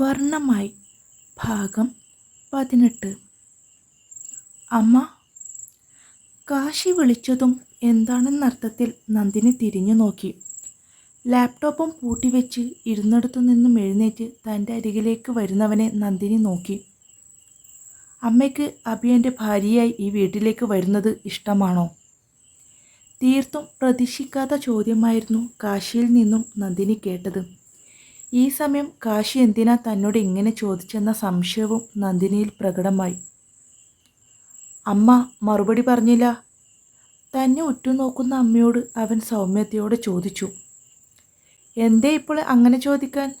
വർണമായി. ഭാഗം പതിനെട്ട്. അമ്മ കാശി വിളിച്ചതും എന്താണെന്നർത്ഥത്തിൽ നന്ദിനി തിരിഞ്ഞു നോക്കി. ലാപ്ടോപ്പും പൂട്ടിവെച്ച് ഇരുന്നിടത്തു നിന്നും എഴുന്നേറ്റ് തന്റെ അരികിലേക്ക് വരുന്നവനെ നന്ദിനി നോക്കി. അമ്മയ്ക്ക് അഭിയന്റെ ഭാര്യയായി ഈ വീട്ടിലേക്ക് വരുന്നത് ഇഷ്ടമാണോ? തീർത്തും പ്രതീക്ഷിക്കാത്ത ചോദ്യമായിരുന്നു കാശിയിൽ നിന്നും നന്ദിനി കേട്ടത്. ഈ സമയം കാശി എന്തിനാ തന്നോട് ഇങ്ങനെ ചോദിച്ചെന്ന സംശയവും നന്ദിനിയിൽ പ്രകടമായി. അമ്മ മറുപടി പറഞ്ഞില്ല. തന്നെ ഉറ്റുനോക്കുന്ന അമ്മയോട് അവൻ സൗമ്യതയോടെ ചോദിച്ചു. എന്തേ ഇപ്പോൾ അങ്ങനെ ചോദിക്കാൻ?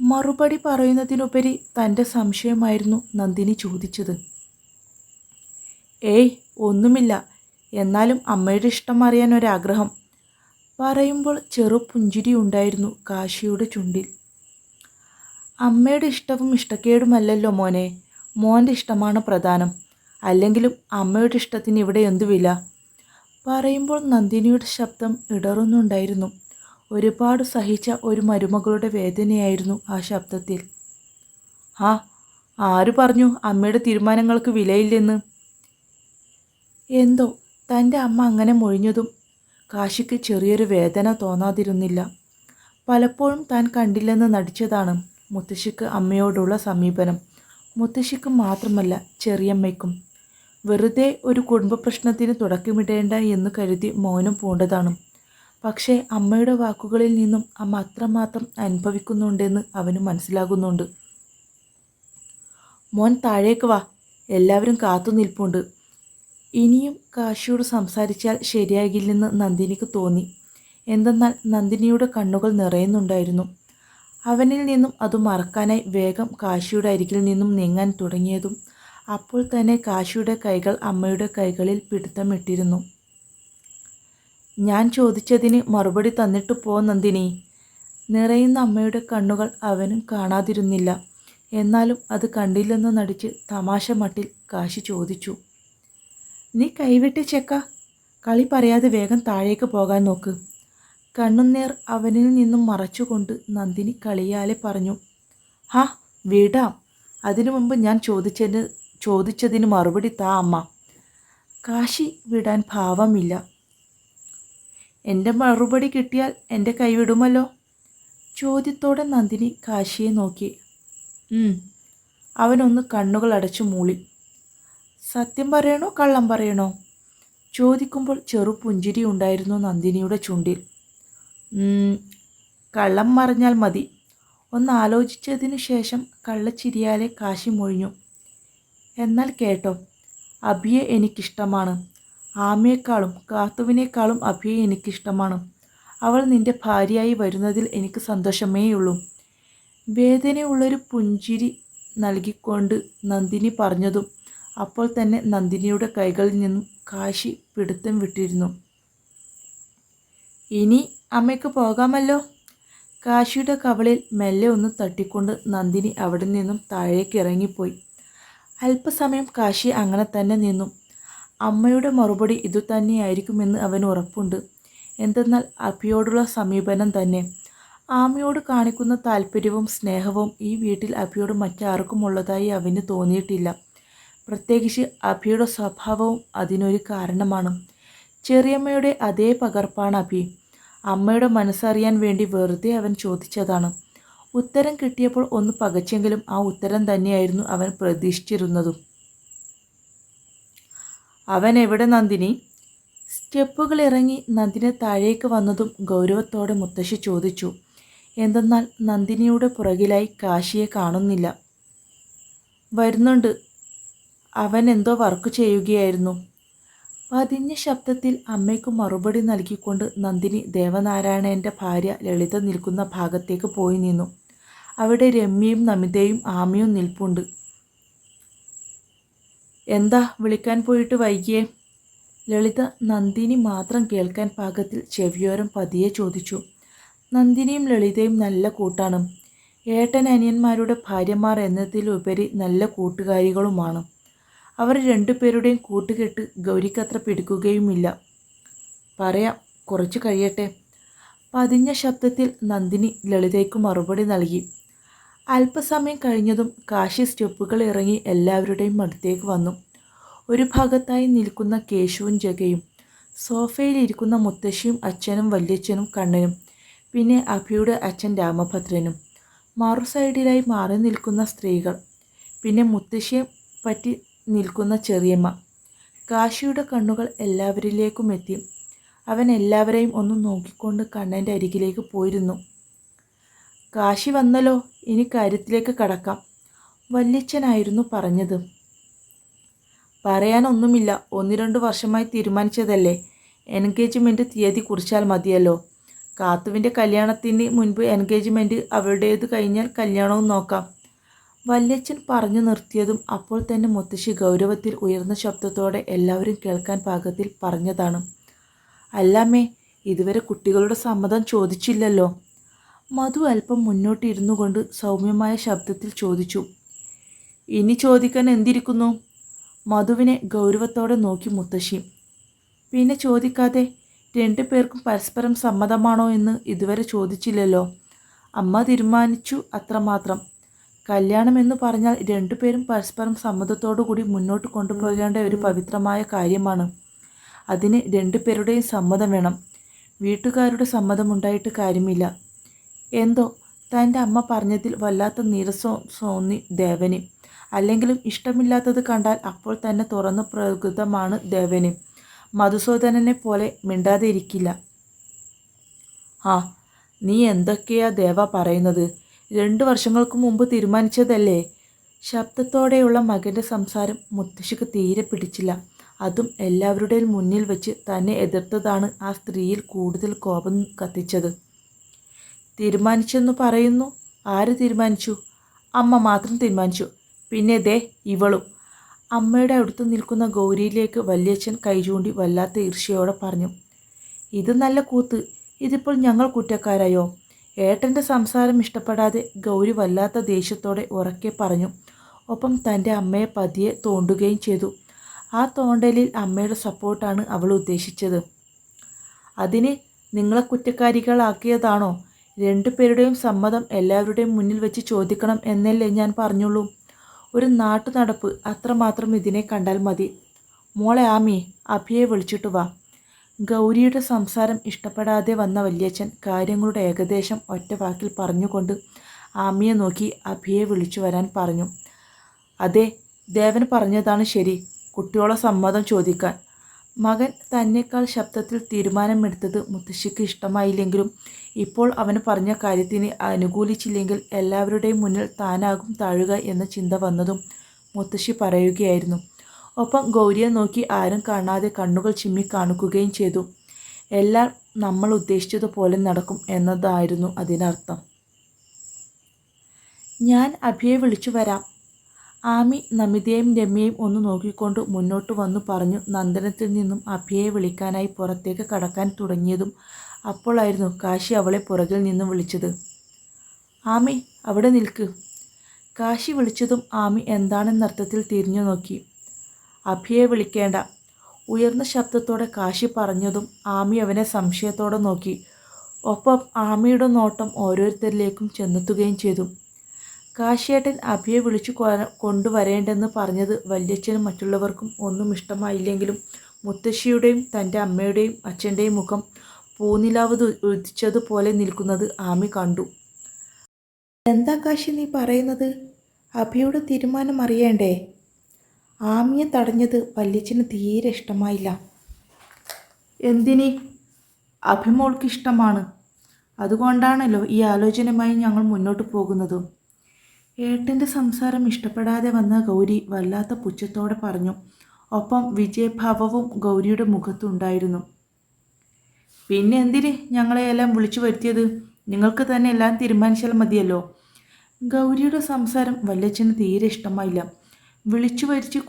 മറുപടി പറയുന്നതിനുപരി തന്റെ സംശയമായിരുന്നു നന്ദിനി ചോദിച്ചത്. ഏയ് ഒന്നുമില്ല. എന്നാലും അമ്മയുടെ ഇഷ്ടം അറിയാൻ ഒരാഗ്രഹം. പറയുമ്പോൾ ചെറുപുഞ്ചിരി ഉണ്ടായിരുന്നു കാശിയുടെ ചുണ്ടിൽ. അമ്മയുടെ ഇഷ്ടവും ഇഷ്ടക്കേടുമല്ലല്ലോ മോനെ. മോന്റെ ഇഷ്ടമാണ് പ്രധാനം. അല്ലെങ്കിലും അമ്മയുടെ ഇഷ്ടത്തിന് ഇവിടെ എന്തു വില? പറയുമ്പോൾ നന്ദിനിയുടെ ശബ്ദം ഇടറുന്നുണ്ടായിരുന്നു. ഒരുപാട് സഹിച്ച ഒരു മരുമകളുടെ വേദനയായിരുന്നു ആ ശബ്ദത്തിൽ. ആ ആര് പറഞ്ഞു അമ്മയുടെ തീരുമാനങ്ങൾക്ക് വിലയില്ലെന്ന്? എന്തോ തന്റെ അമ്മ അങ്ങനെ മൊഴിഞ്ഞതും കാശിക്ക് ചെറിയൊരു വേദന തോന്നാതിരുന്നില്ല. പലപ്പോഴും താൻ കണ്ടില്ലെന്ന് നടിച്ചതാണ് മുത്തശ്ശിക്ക് അമ്മയോടുള്ള സമീപനം. മുത്തശ്ശിക്ക് മാത്രമല്ല ചെറിയമ്മയ്ക്കും. വെറുതെ ഒരു കുടുംബ പ്രശ്നത്തിന് തുടക്കമിടേണ്ട എന്ന് കരുതി മൗനം പൂണ്ടതാണ്. പക്ഷേ അമ്മയുടെ വാക്കുകളിൽ നിന്നും അമ്മ അത്രമാത്രം അനുഭവിക്കുന്നുണ്ടെന്ന് അവന് മനസ്സിലാകുന്നുണ്ട്. മോൻ താഴേക്ക് വാ. എല്ലാവരും കാത്തു നിൽപ്പുണ്ട്. ഇനിയും കാശിയോട് സംസാരിച്ചാൽ ശരിയാകില്ലെന്ന് നന്ദിനിക്ക് തോന്നി. എന്തെന്നാൽ നന്ദിനിയുടെ കണ്ണുകൾ നിറയുന്നുണ്ടായിരുന്നു. അവനിൽ നിന്നും അത് മറക്കാനായി വേഗം കാശിയുടെ അരികിൽ നിന്നും നീങ്ങാൻ തുടങ്ങിയതും അപ്പോൾ തന്നെ കാശിയുടെ കൈകൾ അമ്മയുടെ കൈകളിൽ പിടുത്തമിട്ടിരുന്നു. ഞാൻ ചോദിച്ചതിന് മറുപടി തന്നിട്ട് പോ നന്ദിനി. നിറയുന്ന അമ്മയുടെ കണ്ണുകൾ അവനും കാണാതിരുന്നില്ല. എന്നാലും അത് കണ്ടില്ലെന്ന് നടിച്ച് തമാശ മട്ടിൽ കാശി ചോദിച്ചു. നീ കൈവിട്ട് ചെക്ക. കളി പറയാതെ വേഗം താഴേക്ക് പോകാൻ നോക്ക്. കണ്ണുനേർ അവനിൽ നിന്നും മറച്ചുകൊണ്ട് നന്ദിനി കളിയാലെ പറഞ്ഞു. ഹാ വിടാം. അതിനു മുമ്പ് ഞാൻ ചോദിച്ചതിന് ചോദിച്ചതിന് മറുപടി താ അമ്മ. കാശി വിടാൻ ഭാവമില്ല. എന്റെ മറുപടി കിട്ടിയാൽ എന്റെ കൈവിടുമല്ലോ ചോദ്യത്തോടെ നന്ദിനി കാശിയെ നോക്കി. അവനൊന്ന് കണ്ണുകൾ അടച്ചു മൂളി. സത്യം പറയണോ കള്ളം പറയണോ? ചോദിക്കുമ്പോൾ ചെറു പുഞ്ചിരി ഉണ്ടായിരുന്നു നന്ദിനിയുടെ ചുണ്ടിൽ. കള്ളം മറിഞ്ഞാൽ മതി. ഒന്ന് ആലോചിച്ചതിനു ശേഷം കള്ളച്ചിരിയാലെ കാശി മൊഴിഞ്ഞു. എന്നാൽ കേട്ടോ അഭിയെ എനിക്കിഷ്ടമാണ്. ആമയേക്കാളും കാത്തുവിനേക്കാളും അഭിയെ എനിക്കിഷ്ടമാണ്. അവൾ നിന്റെ ഭാര്യയായി വരുന്നതിൽ എനിക്ക് സന്തോഷമേയുള്ളൂ. വേദനയുള്ളൊരു പുഞ്ചിരി നൽകിക്കൊണ്ട് നന്ദിനി പറഞ്ഞതും അപ്പോൾ തന്നെ നന്ദിനിയുടെ കൈകളിൽ നിന്നും കാശി പിടുത്തം വിട്ടിരുന്നു. ഇനി അമ്മയ്ക്ക് പോകാമല്ലോ? കാശിയുടെ കവളിൽ മെല്ലെ ഒന്ന് തട്ടിക്കൊണ്ട് നന്ദിനി അവിടെ നിന്നും താഴേക്ക് ഇറങ്ങിപ്പോയി. അല്പസമയം കാശി അങ്ങനെ തന്നെ നിന്നു. അമ്മയുടെ മറുപടി ഇതുതന്നെയായിരിക്കുമെന്ന് അവന് ഉറപ്പുണ്ട്. എന്തെന്നാൽ അഭിയോടുള്ള സമീപനം തന്നെ. ആമയോട് കാണിക്കുന്ന താല്പര്യവും സ്നേഹവും ഈ വീട്ടിൽ അഭിയോട് മറ്റാർക്കും ഉള്ളതായി അവന് തോന്നിയിട്ടില്ല. പ്രത്യേകിച്ച് അഭിയുടെ സ്വഭാവവും അതിനൊരു കാരണമാണ്. ചെറിയമ്മയുടെ അതേ പകർപ്പാണ് അഭി. അമ്മയുടെ മനസ്സറിയാൻ വേണ്ടി വെറുതെ അവൻ ചോദിച്ചതാണ്. ഉത്തരം കിട്ടിയപ്പോൾ ഒന്ന് പകച്ചെങ്കിലും ആ ഉത്തരം തന്നെയായിരുന്നു അവൻ പ്രതീക്ഷിച്ചിരുന്നതും. അവൻ എവിടെ നന്ദിനി? സ്റ്റെപ്പുകൾ ഇറങ്ങി നന്ദിനെ താഴേക്ക് വന്നതും ഗൗരവത്തോടെ മുത്തശ്ശി ചോദിച്ചു. എന്തെന്നാൽ നന്ദിനിയുടെ പുറകിലായി കാശിയെ കാണുന്നില്ല. വരുന്നുണ്ട്. അവൻ എന്തോ വർക്ക് ചെയ്യുകയായിരുന്നു. പതിഞ്ഞ ശബ്ദത്തിൽ അമ്മയ്ക്ക് മറുപടി നൽകിക്കൊണ്ട് നന്ദിനി ദേവനാരായണന്റെ ഭാര്യ ലളിത നിൽക്കുന്ന ഭാഗത്തേക്ക് പോയി നിന്നു. അവിടെ രമ്യയും നമിതയും ആമയും നിൽപ്പുണ്ട്. എന്താ വിളിക്കാൻ പോയിട്ട് വൈകിയേ? ലളിത നന്ദിനി മാത്രം കേൾക്കാൻ പാകത്തിൽ ചെവിയോരം പതിയെ ചോദിച്ചു. നന്ദിനിയും ലളിതയും നല്ല കൂട്ടാണ്. ഏട്ടൻ അനിയന്മാരുടെ ഭാര്യമാർ എന്നതിലുപരി നല്ല കൂട്ടുകാരികളുമാണ്. അവർ രണ്ടുപേരുടെയും കൂട്ടുകെട്ട് ഗൗരിക്കത്ര പിടിക്കുകയുമില്ല. പറയാം കുറച്ച് കഴിയട്ടെ. പതിഞ്ഞ ശബ്ദത്തിൽ നന്ദിനി ലളിതയ്ക്ക് മറുപടി നൽകി. അല്പസമയം കഴിഞ്ഞതും കാശി സ്റ്റെപ്പുകൾ ഇറങ്ങി എല്ലാവരുടെയും അടുത്തേക്ക് വന്നു. ഒരു ഭാഗത്തായി നിൽക്കുന്ന കേശുവും ജഗയും സോഫയിലിരിക്കുന്ന മുത്തശ്ശിയും അച്ഛനും വല്യച്ഛനും കണ്ണനും പിന്നെ അഭിയുടെ അച്ഛൻ രാമഭദ്രനും. മറു സൈഡിലായി മാറി നിൽക്കുന്ന സ്ത്രീകൾ പിന്നെ മുത്തശ്ശിയെ പറ്റി നിൽക്കുന്ന ചെറിയമ്മ. കാശിയുടെ കണ്ണുകൾ എല്ലാവരിലേക്കും എത്തി. അവൻ എല്ലാവരെയും ഒന്ന് നോക്കിക്കൊണ്ട് കണ്ണന്റെ അരികിലേക്ക് പോയിരുന്നു. കാശി വന്നല്ലോ ഇനി കാര്യത്തിലേക്ക് കടക്കാം. വല്യച്ഛനായിരുന്നു പറഞ്ഞത്. പറയാനൊന്നുമില്ല ഒന്ന് രണ്ട് വർഷമായി തീരുമാനിച്ചതല്ലേ. എൻഗേജ്മെന്റ് തീയതി കുറിച്ചാൽ മതിയല്ലോ. കാത്തുവിന്റെ കല്യാണത്തിന് മുൻപ് എൻഗേജ്മെന്റ് അവളുടേത് കഴിഞ്ഞാൽ കല്യാണവും നോക്കാം. വല്യച്ഛൻ പറഞ്ഞു നിർത്തിയതും അപ്പോൾ തന്നെ മുത്തശ്ശി ഗൗരവത്തിൽ ഉയർന്ന ശബ്ദത്തോടെ എല്ലാവരും കേൾക്കാൻ പാകത്തിൽ പറഞ്ഞതാണ്. അല്ലാമേ ഇതുവരെ കുട്ടികളുടെ സമ്മതം ചോദിച്ചില്ലല്ലോ. മധു അല്പം മുന്നോട്ടിരുന്നു കൊണ്ട് സൗമ്യമായ ശബ്ദത്തിൽ ചോദിച്ചു. ഇനി ചോദിക്കാൻ എന്തിരിക്കുന്നു? മധുവിനെ ഗൗരവത്തോടെ നോക്കി മുത്തശ്ശി. പിന്നെ ചോദിക്കാതെ രണ്ടു പേർക്കും പരസ്പരം സമ്മതമാണോ എന്ന് ഇതുവരെ ചോദിച്ചില്ലല്ലോ. അമ്മ തീരുമാനിച്ചു അത്രമാത്രം. കല്യാണം എന്ന് പറഞ്ഞാൽ രണ്ടുപേരും പരസ്പരം സമ്മതത്തോടു കൂടി മുന്നോട്ട് കൊണ്ടുപോകേണ്ട ഒരു പവിത്രമായ കാര്യമാണ്. അതിന് രണ്ടുപേരുടെയും സമ്മതം വേണം. വീട്ടുകാരുടെ സമ്മതമുണ്ടായിട്ട് കാര്യമില്ല. എന്തോ തന്റെ അമ്മ പറഞ്ഞതിൽ വല്ലാത്ത നീരസം തോന്നി ദേവന്. അല്ലെങ്കിലും ഇഷ്ടമില്ലാത്തത് കണ്ടാൽ അപ്പോൾ തന്നെ തുറന്നു പ്രകൃതമാണ് ദേവന്. മധുസൂദനനെ പോലെ മിണ്ടാതെ ഇരിക്കില്ല. ആ നീ എന്തൊക്കെയാ ദേവ പറയുന്നത്? രണ്ടു വർഷങ്ങൾക്ക് മുമ്പ് തീരുമാനിച്ചതല്ലേ? ശബ്ദത്തോടെയുള്ള മകന്റെ സംസാരം മുത്തശ്ശിക്ക് തീരെ പിടിച്ചില്ല. അതും എല്ലാവരുടെയും മുന്നിൽ വെച്ച് തന്നെ എതിർത്തതാണ് ആ സ്ത്രീയിൽ കൂടുതൽ കോപം കത്തിച്ചത്. തീരുമാനിച്ചെന്ന് പറയുന്നു? ആര് തീരുമാനിച്ചു? അമ്മ മാത്രം തീരുമാനിച്ചു. പിന്നെ ദേ ഇവളും. അമ്മയുടെ അടുത്ത് നിൽക്കുന്ന ഗൗരിയിലേക്ക് വല്യച്ഛൻ കൈചൂണ്ടി വല്ലാത്ത ഈർഷ്യയോടെ പറഞ്ഞു ഇത് നല്ല കൂത്ത്. ഇതിപ്പോൾ ഞങ്ങൾ കുറ്റക്കാരായോ? ഏട്ടന്റെ സംസാരം ഇഷ്ടപ്പെടാതെ ഗൗരി വല്ലാത്ത ദേഷ്യത്തോടെ ഉറക്കെ പറഞ്ഞു. ഒപ്പം തന്റെ അമ്മയെ പതിയെ തോണ്ടുകയും ചെയ്തു. ആ തോണ്ടലിൽ അമ്മയുടെ സപ്പോർട്ടാണ് അവൾ ഉദ്ദേശിച്ചത്. അതിന് നിങ്ങളെ കുറ്റക്കാരികളാക്കിയതാണോ? രണ്ടുപേരുടെയും സമ്മതം എല്ലാവരുടെയും മുന്നിൽ വെച്ച് ചോദിക്കണം എന്നല്ലേ ഞാൻ പറഞ്ഞുള്ളൂ. ഒരു നാട്ടു നടപ്പ് അത്രമാത്രം ഇതിനെ കണ്ടാൽ മതി. മോളെ ആമി അഭിയെ വിളിച്ചിട്ട് വാ. ഗൗരിയുടെ സംസാരം ഇഷ്ടപ്പെടാതെ വന്ന വല്യച്ഛൻ കാര്യങ്ങളുടെ ഏകദേശം ഒറ്റ വാക്കിൽ പറഞ്ഞുകൊണ്ട് ആമിയെ നോക്കി അഭിയെ വിളിച്ചു വരാൻ പറഞ്ഞു. അതെ ദേവൻ പറഞ്ഞതാണ് ശരി. കുട്ടിയോളെ സമ്മതം ചോദിക്കാൻ. മകൻ തന്നെക്കാൾ ശബ്ദത്തിൽ തീരുമാനമെടുത്തത് മുത്തശ്ശിക്ക് ഇഷ്ടമായില്ലെങ്കിലും ഇപ്പോൾ അവന് പറഞ്ഞ കാര്യത്തിന് അനുകൂലിച്ചില്ലെങ്കിൽ എല്ലാവരുടെയും മുന്നിൽ താനാകും താഴുക എന്ന ചിന്ത വന്നതും മുത്തശ്ശി പറയുകയായിരുന്നു. ഒപ്പം ഗൗരിയെ നോക്കി ആരും കാണാതെ കണ്ണുകൾ ചിമ്മി കാണിക്കുകയും ചെയ്തു. എല്ലാം നമ്മൾ ഉദ്ദേശിച്ചതുപോലെ നടക്കും എന്നതായിരുന്നു അതിനർത്ഥം. ഞാൻ അഭിയെ വിളിച്ചു വരാം. ആമി നമിതയെയും രമ്യയും ഒന്ന് നോക്കിക്കൊണ്ട് മുന്നോട്ട് വന്നു പറഞ്ഞു നന്ദനത്തിൽ നിന്നും അഭിയെ വിളിക്കാനായി പുറത്തേക്ക് കടക്കാൻ തുടങ്ങിയതും അപ്പോളായിരുന്നു കാശി അവളെ പുറകിൽ നിന്നും വിളിച്ചത്. ആമി അവിടെ നിൽക്ക് കാശി വിളിച്ചതും ആമി എന്താണെന്നർത്ഥത്തിൽ തിരിഞ്ഞു നോക്കി. അഭിയെ വിളിക്കേണ്ട. ഉയർന്ന ശബ്ദത്തോടെ കാശി പറഞ്ഞതും ആമി അവനെ സംശയത്തോടെ നോക്കി. ഒപ്പം ആമിയുടെ നോട്ടം ഓരോരുത്തരിലേക്കും ചെന്നെത്തുകയും ചെയ്തു. കാശിയേട്ടൻ അഭിയെ വിളിച്ചു കൊണ്ടുവരേണ്ടെന്ന് പറഞ്ഞത് വല്യച്ഛനും മറ്റുള്ളവർക്കും ഒന്നും ഇഷ്ടമായില്ലെങ്കിലും മുത്തശ്ശിയുടെയും തന്റെ അമ്മയുടെയും അച്ഛന്റെയും മുഖം പൂനിലാവ് ഉദിച്ചതുപോലെ നിൽക്കുന്നത് ആമി കണ്ടു. എന്താ കാശി നീ പറയുന്നത്? അഭിയുടെ തീരുമാനം അറിയണ്ടേ? ആമിയെ തടഞ്ഞത് വല്യച്ഛന് തീരെ ഇഷ്ടമായില്ല. എന്തിനി? അഭിമോൾക്ക് ഇഷ്ടമാണ് അതുകൊണ്ടാണല്ലോ ഈ ആലോചനയുമായി ഞങ്ങൾ മുന്നോട്ട് പോകുന്നതും. ഏട്ടന്റെ സംസാരം ഇഷ്ടപ്പെടാതെ വന്ന ഗൗരി വല്ലാത്ത പുച്ഛത്തോടെ പറഞ്ഞു. ഒപ്പം വിജയഭാവവും ഗൗരിയുടെ മുഖത്തുണ്ടായിരുന്നു. പിന്നെ എന്തിന് ഞങ്ങളെയെല്ലാം വിളിച്ചു വരുത്തിയത്? നിങ്ങൾക്ക് തന്നെ എല്ലാം തീരുമാനിച്ചാൽ മതിയല്ലോ. ഗൗരിയുടെ സംസാരം വല്ലച്ചന് തീരെ ഇഷ്ടമായില്ല. വിളിച്ചു വരിച്ച്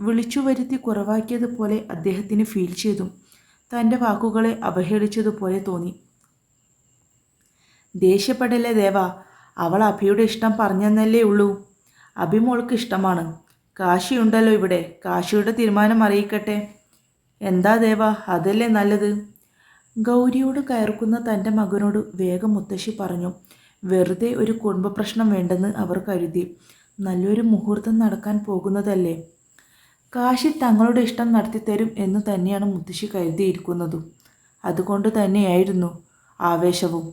വിളിച്ചു വരുത്തി കുറവാക്കിയതുപോലെ അദ്ദേഹത്തിന് ഫീൽ ചെയ്തു. തന്റെ വാക്കുകളെ അവഹേളിച്ചതുപോലെ തോന്നി. ദേഷ്യപ്പെടല്ലേ ദേവ? അവൾ അഭിയുടെ ഇഷ്ടം പറഞ്ഞെന്നല്ലേ ഉള്ളൂ. അഭിമോൾക്ക് ഇഷ്ടമാണ്. കാശിയുണ്ടല്ലോ ഇവിടെ. കാശിയുടെ തീരുമാനം അറിയിക്കട്ടെ. എന്താ ദേവ? അതല്ലേ നല്ലത്? ഗൗരിയോട് കയർക്കുന്ന തന്റെ മകനോട് വേഗം മുത്തശ്ശി പറഞ്ഞു വെറുതെ ഒരു കുടുംബ പ്രശ്നം വേണ്ടെന്ന് അവർ കരുതി. നല്ലൊരു മുഹൂർത്തം നടക്കാൻ പോകുന്നതല്ലേ? കാശി തങ്ങളുടെ ഇഷ്ടം നടത്തിത്തരും എന്ന് തന്നെയാണ് മുത്തശ്ശി കരുതിയിരിക്കുന്നതും. അതുകൊണ്ട് തന്നെയായിരുന്നു ആവേശവും.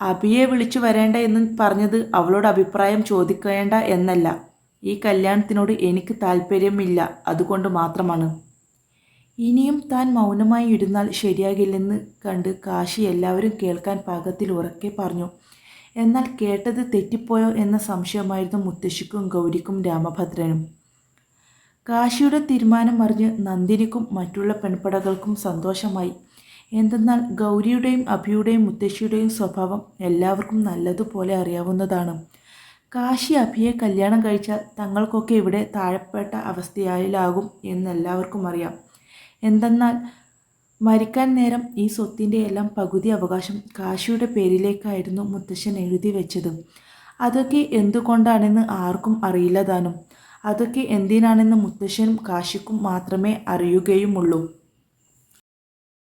അബിയെ വിളിച്ചു വരേണ്ട എന്ന് പറഞ്ഞത് അവളോട് അഭിപ്രായം ചോദിക്കേണ്ട എന്നല്ല. ഈ കല്യാണത്തിനോട് എനിക്ക് താല്പര്യമില്ല. അതുകൊണ്ട് മാത്രമാണ്. ഇനിയും താൻ മൗനമായി ഇരുന്നാൽ ശരിയാകില്ലെന്ന് കണ്ട് കാശി എല്ലാവരും കേൾക്കാൻ പാകത്തിൽ ഉറക്കെ പറഞ്ഞു. എന്നാൽ കേട്ടത് തെറ്റിപ്പോയോ എന്ന സംശയമായിരുന്നു മുത്തശ്ശിക്കും ഗൗരിക്കും രാമഭദ്രനും. കാശിയുടെ തീരുമാനം അറിഞ്ഞ് നന്ദിനിക്കും മറ്റുള്ള പെൺപടകൾക്കും സന്തോഷമായി. എന്തെന്നാൽ ഗൗരിയുടെയും അഭിയുടെയും മുത്തശ്ശിയുടെയും സ്വഭാവം എല്ലാവർക്കും നല്ലതുപോലെ അറിയാവുന്നതാണ്. കാശി അഭിയെ കല്യാണം കഴിച്ചാൽ തങ്ങൾക്കൊക്കെ ഇവിടെ താഴെപ്പെട്ട അവസ്ഥയായിലാകും എന്നെല്ലാവർക്കും അറിയാം. എന്തെന്നാൽ മരിക്കാൻ നേരം ഈ സ്വത്തിന്റെ എല്ലാം പകുതി അവകാശം കാശിയുടെ പേരിലേക്കായിരുന്നു മുത്തശ്ശൻ എഴുതി വെച്ചത്. അതൊക്കെ എന്തുകൊണ്ടാണെന്ന് ആർക്കും അറിയില്ല താനും. അതൊക്കെ എന്തിനാണെന്ന് മുത്തശ്ശനും കാശിക്കും മാത്രമേ അറിയുകയുമുള്ളൂ.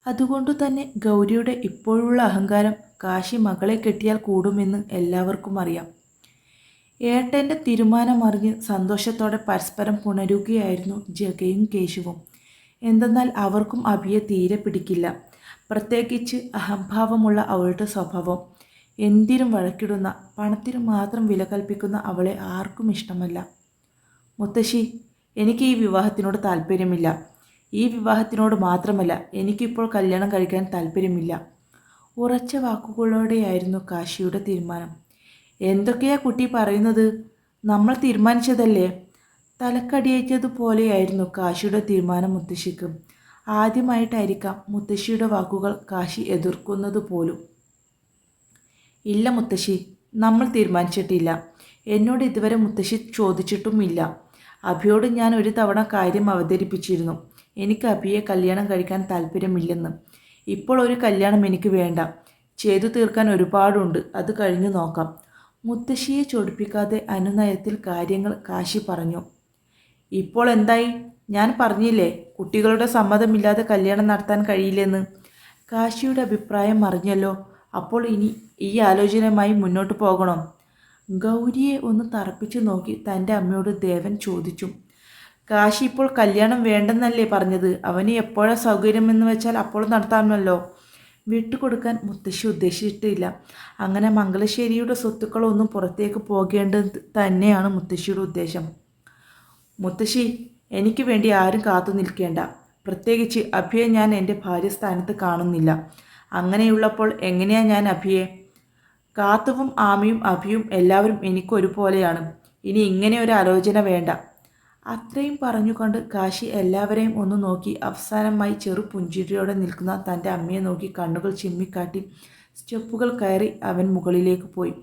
അതുകൊണ്ടു തന്നെ ഗൗരിയുടെ ഇപ്പോഴുള്ള അഹങ്കാരം കാശി മകളെ കെട്ടിയാൽ കൂടുമെന്ന് എല്ലാവർക്കും അറിയാം. ഏട്ടന്റെ തീരുമാനമറിഞ്ഞ് സന്തോഷത്തോടെ പരസ്പരം പുണരുകയായിരുന്നു ജഗയും കേശുവും. എന്തെന്നാൽ അവർക്കും അഭിയെ തീരെ പിടിക്കില്ല. പ്രത്യേകിച്ച് അഹംഭാവമുള്ള അവളുടെ സ്വഭാവം. എന്തിനും വഴക്കിടുന്ന പണത്തിനു മാത്രം വില കൽപ്പിക്കുന്ന അവളെ ആർക്കും ഇഷ്ടമല്ല. മുത്തശ്ശി എനിക്ക് ഈ വിവാഹത്തിനോട് താല്പര്യമില്ല. ഈ വിവാഹത്തിനോട് മാത്രമല്ല എനിക്കിപ്പോൾ കല്യാണം കഴിക്കാൻ താല്പര്യമില്ല. ഉറച്ച വാക്കുകളോടെയായിരുന്നു കാശിയുടെ തീരുമാനം. എന്തൊക്കെയാ കുട്ടി പറയുന്നത്? നമ്മൾ തീരുമാനിച്ചതല്ലേ? തലക്കടിയേറ്റതുപോലെയായിരുന്നു കാശിയുടെ തീരുമാനം മുത്തശ്ശിക്ക്. ആദ്യമായിട്ടായിരിക്കാം മുത്തശ്ശിയുടെ വാക്കുകൾ കാശി എതിർക്കുന്നത് പോലും. ഇല്ല മുത്തശ്ശി നമ്മൾ തീരുമാനിച്ചിട്ടില്ല. എന്നോട് ഇതുവരെ മുത്തശ്ശി ചോദിച്ചിട്ടുമില്ല. അഭിയോട് ഞാൻ ഒരു തവണ കാര്യം അവതരിപ്പിച്ചിരുന്നു. എനിക്ക് അഭിയെ കല്യാണം കഴിക്കാൻ താല്പര്യമില്ലെന്ന്. ഇപ്പോൾ ഒരു കല്യാണം എനിക്ക് വേണ്ട. ചെയ്തു തീർക്കാൻ ഒരുപാടുണ്ട്. അത് കഴിഞ്ഞു നോക്കാം. മുത്തശ്ശിയെ ചൊടിപ്പിക്കാതെ അനുനയത്തിൽ കാര്യങ്ങൾ കാശി പറഞ്ഞു. ഇപ്പോൾ എന്തായി? ഞാൻ പറഞ്ഞില്ലേ കുട്ടികളുടെ സമ്മതമില്ലാതെ കല്യാണം നടത്താൻ കഴിയില്ലെന്ന്. കാശിയുടെ അഭിപ്രായം അറിഞ്ഞല്ലോ. അപ്പോൾ ഇനി ഈ ആലോചനയുമായി മുന്നോട്ട് പോകണം. ഗൗരിയെ ഒന്ന് തറപ്പിച്ചു നോക്കി തന്റെ അമ്മയോട് ദേവൻ ചോദിച്ചു. കാശി ഇപ്പോൾ കല്യാണം വേണ്ടെന്നല്ലേ പറഞ്ഞത്? അവന് എപ്പോഴാ സൗകര്യമെന്ന് വെച്ചാൽ അപ്പോൾ നടത്താമല്ലോ. വിട്ടുകൊടുക്കാൻ മുത്തശ്ശി ഉദ്ദേശിച്ചിട്ടില്ല. അങ്ങനെ മംഗലശ്ശേരിയുടെ സ്വത്തുക്കളൊന്നും പുറത്തേക്ക് പോകേണ്ടത് തന്നെയാണ് മുത്തശ്ശിയുടെ ഉദ്ദേശം. മുത്തശ്ശി എനിക്ക് വേണ്ടി ആരും കാത്തു നിൽക്കേണ്ട. പ്രത്യേകിച്ച് അഭിയെ ഞാൻ എന്റെ ഭാര്യസ്ഥാനത്ത് കാണുന്നില്ല. അങ്ങനെയുള്ളപ്പോൾ എങ്ങനെയാ ഞാൻ അഭിയെ? കാത്തുവും ആമയും അഭിയും എല്ലാവരും എനിക്കൊരുപോലെയാണ്. ഇനി ഇങ്ങനെ ഒരു ആലോചന വേണ്ട. അത്രയും പറഞ്ഞുകൊണ്ട് കാശി എല്ലാവരെയും ഒന്ന് നോക്കി അവസാനമായി ചെറു പുഞ്ചിരിയോടെ നിൽക്കുന്ന തന്റെ അമ്മയെ നോക്കി കണ്ണുകൾ ചിമ്മിക്കാട്ടി സ്റ്റെപ്പുകൾ കയറി അവൻ മുകളിലേക്ക് പോയി.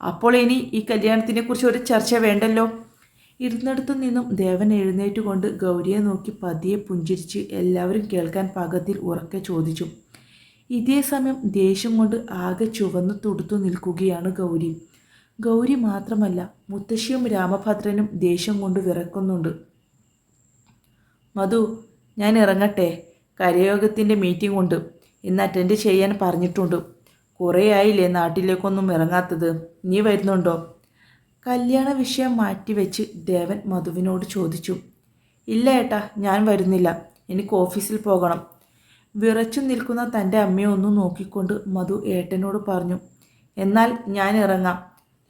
അപ്പോൾ ഇനി ഈ കല്യാണത്തിനെക്കുറിച്ച് ഒരു ചർച്ച വേണ്ടല്ലോ? ഇരുന്നിടത്തു നിന്നും ദേവൻ എഴുന്നേറ്റുകൊണ്ട് ഗൗരിയെ നോക്കി പതിയെ പുഞ്ചിരിച്ച് എല്ലാവരും കേൾക്കാൻ പാകത്തിൽ ഉറക്കെ ചോദിച്ചു. ഇതേ സമയം ദേഷ്യം കൊണ്ട് ആകെ ചുവന്നു തുടുത്തു നിൽക്കുകയാണ് ഗൗരി. ഗൗരി മാത്രമല്ല മുത്തശ്ശിയും രാമഭദ്രനും ദേഷ്യം കൊണ്ട് വിറക്കുന്നുണ്ട്. മധു ഞാൻ ഇറങ്ങട്ടെ. കരയോഗത്തിന്റെ മീറ്റിംഗ് ഉണ്ട്. ഇന്ന് അറ്റൻഡ് ചെയ്യാൻ പറഞ്ഞിട്ടുണ്ട്. കുറേ ആയില്ലേ നാട്ടിലേക്കൊന്നും ഇറങ്ങാത്തത്. നീ വരുന്നുണ്ടോ? കല്യാണ വിഷയം മാറ്റിവെച്ച് ദേവൻ മധുവിനോട് ചോദിച്ചു ഇല്ല ഏട്ടാ ഞാൻ വരുന്നില്ല. എനിക്ക് ഓഫീസിൽ പോകണം. വിറച്ചു നിൽക്കുന്ന തന്റെ അമ്മയെ ഒന്ന് നോക്കിക്കൊണ്ട് മധു ഏട്ടനോട് പറഞ്ഞു എന്നാൽ ഞാൻ ഇറങ്ങാം.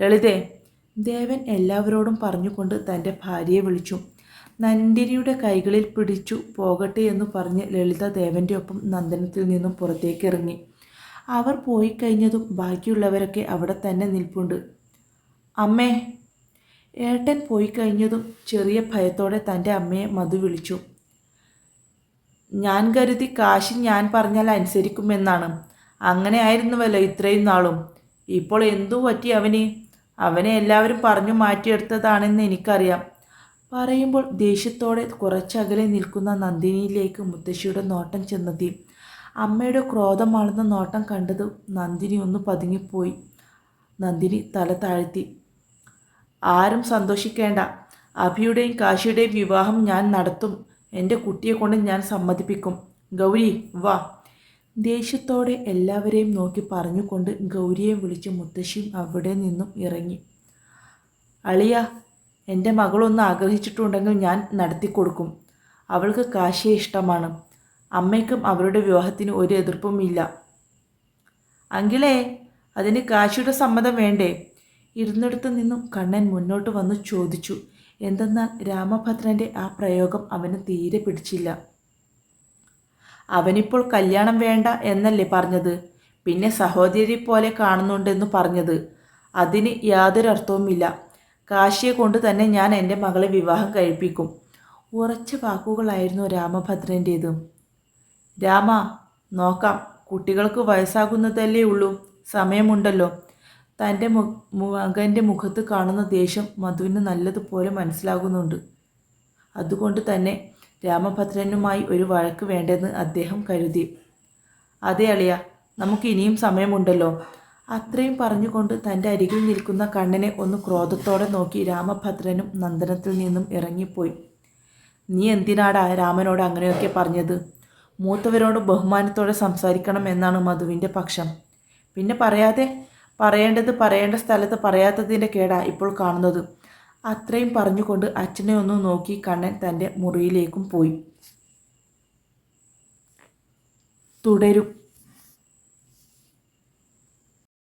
ലളിതേ ദേവൻ എല്ലാവരോടും പറഞ്ഞുകൊണ്ട് തന്റെ ഭാര്യയെ വിളിച്ചു നന്ദിനിയുടെ കൈകളിൽ പിടിച്ചു പോകട്ടെ എന്ന് പറഞ്ഞ് ലളിത ദേവന്റെ ഒപ്പം നന്ദനത്തിൽ നിന്നും പുറത്തേക്ക് ഇറങ്ങി. അവർ പോയി കഴിഞ്ഞതും ബാക്കിയുള്ളവരൊക്കെ അവിടെ തന്നെ നിൽപ്പുണ്ട്. അമ്മേ. ഏട്ടൻ പോയി കഴിഞ്ഞതും ചെറിയ ഭയത്തോടെ തന്റെ അമ്മയെ മധു വിളിച്ചു. ഞാൻ കരുതി കാശി ഞാൻ പറഞ്ഞാൽ അനുസരിക്കുമെന്നാണ്. അങ്ങനെ ആയിരുന്നുവല്ലോ ഇത്രയും നാളും. ഇപ്പോൾ എന്തു പറ്റി അവന്? അവനെ എല്ലാവരും പറഞ്ഞു മാറ്റിയെടുത്തതാണെന്ന് എനിക്കറിയാം. പറയുമ്പോൾ ദേഷ്യത്തോടെ കുറച്ചകലെ നിൽക്കുന്ന നന്ദിനിയിലേക്ക് മുത്തശ്ശിയുടെ നോട്ടം ചെന്നെത്തി. അമ്മയുടെ ക്രോധമാളുന്ന നോട്ടം കണ്ടത് നന്ദിനി ഒന്ന് പതുങ്ങിപ്പോയി. നന്ദിനി തല താഴ്ത്തി. ആരും സന്തോഷിക്കേണ്ട. അഭിയുടെയും കാശിയുടെയും വിവാഹം ഞാൻ നടത്തും. എന്റെ കുട്ടിയെ കൊണ്ട് ഞാൻ സമ്മതിപ്പിക്കും. ഗൗരി വാ. ദേഷ്യത്തോടെ എല്ലാവരെയും നോക്കി പറഞ്ഞുകൊണ്ട് ഗൗരിയെ വിളിച്ച് മുത്തശ്ശിയും അവിടെ നിന്നും ഇറങ്ങി. അളിയ എന്റെ മകളൊന്ന് ആഗ്രഹിച്ചിട്ടുണ്ടെങ്കിൽ ഞാൻ നടത്തിക്കൊടുക്കും. അവൾക്ക് കാശിയെ ഇഷ്ടമാണ്. അമ്മയ്ക്കും അവരുടെ വിവാഹത്തിന് ഒരു എതിർപ്പുമില്ല അങ്കിളേ അതിന് കാശിയുടെ സമ്മതം വേണ്ടേ? ഇരുന്നിടത്ത് നിന്നും കണ്ണൻ മുന്നോട്ട് വന്ന് ചോദിച്ചു എന്തെന്നാൽ രാമഭദ്രന്റെ ആ പ്രയോഗം അവന് തീരെ പിടിച്ചില്ല. അവനിപ്പോൾ കല്യാണം വേണ്ട എന്നല്ലേ പറഞ്ഞത്? പിന്നെ സഹോദരി പോലെ കാണുന്നുണ്ടെന്ന് പറഞ്ഞത്. അതിന് യാതൊരു അർത്ഥവുമില്ല. കാശിയെ കൊണ്ട് തന്നെ ഞാൻ എന്റെ മകളെ വിവാഹം കഴിപ്പിക്കും. ഉറച്ച വാക്കുകളായിരുന്നു രാമഭദ്രന്റേത് രാമ നോക്കാം. കുട്ടികൾക്ക് വയസ്സാകുന്നതല്ലേ ഉള്ളൂ. സമയമുണ്ടല്ലോ. തന്റെ മകന്റെ മുഖത്ത് കാണുന്ന ദേഷ്യം മധുവിന് നല്ലതുപോലെ മനസ്സിലാകുന്നുണ്ട്. അതുകൊണ്ട് തന്നെ രാമഭദ്രനുമായി ഒരു വഴക്ക് വേണ്ടെന്ന് അദ്ദേഹം കരുതി. അതേ അളിയ നമുക്ക് ഇനിയും സമയമുണ്ടല്ലോ അത്രയും പറഞ്ഞുകൊണ്ട് തന്റെ അരികിൽ നിൽക്കുന്ന കണ്ണനെ ഒന്ന് ക്രോധത്തോടെ നോക്കി രാമഭദ്രനും നന്ദനത്തിൽ നിന്നും ഇറങ്ങിപ്പോയി. നീ എന്തിനാടാ രാമനോട് അങ്ങനെയൊക്കെ പറഞ്ഞത്? മൂത്തവരോട് ബഹുമാനത്തോടെ സംസാരിക്കണം എന്നാണ് മധുവിന്റെ പക്ഷം. പിന്നെ പറയാതെ പറയേണ്ടത് പറയേണ്ട സ്ഥലത്ത് പറയാത്തതിന്റെ കേടാ ഇപ്പോൾ കാണുന്നത്. അത്രയും പറഞ്ഞുകൊണ്ട് അച്ഛനെ ഒന്ന് നോക്കി കണ്ണൻ തന്റെ മുറിയിലേക്കും പോയി. തുടരും.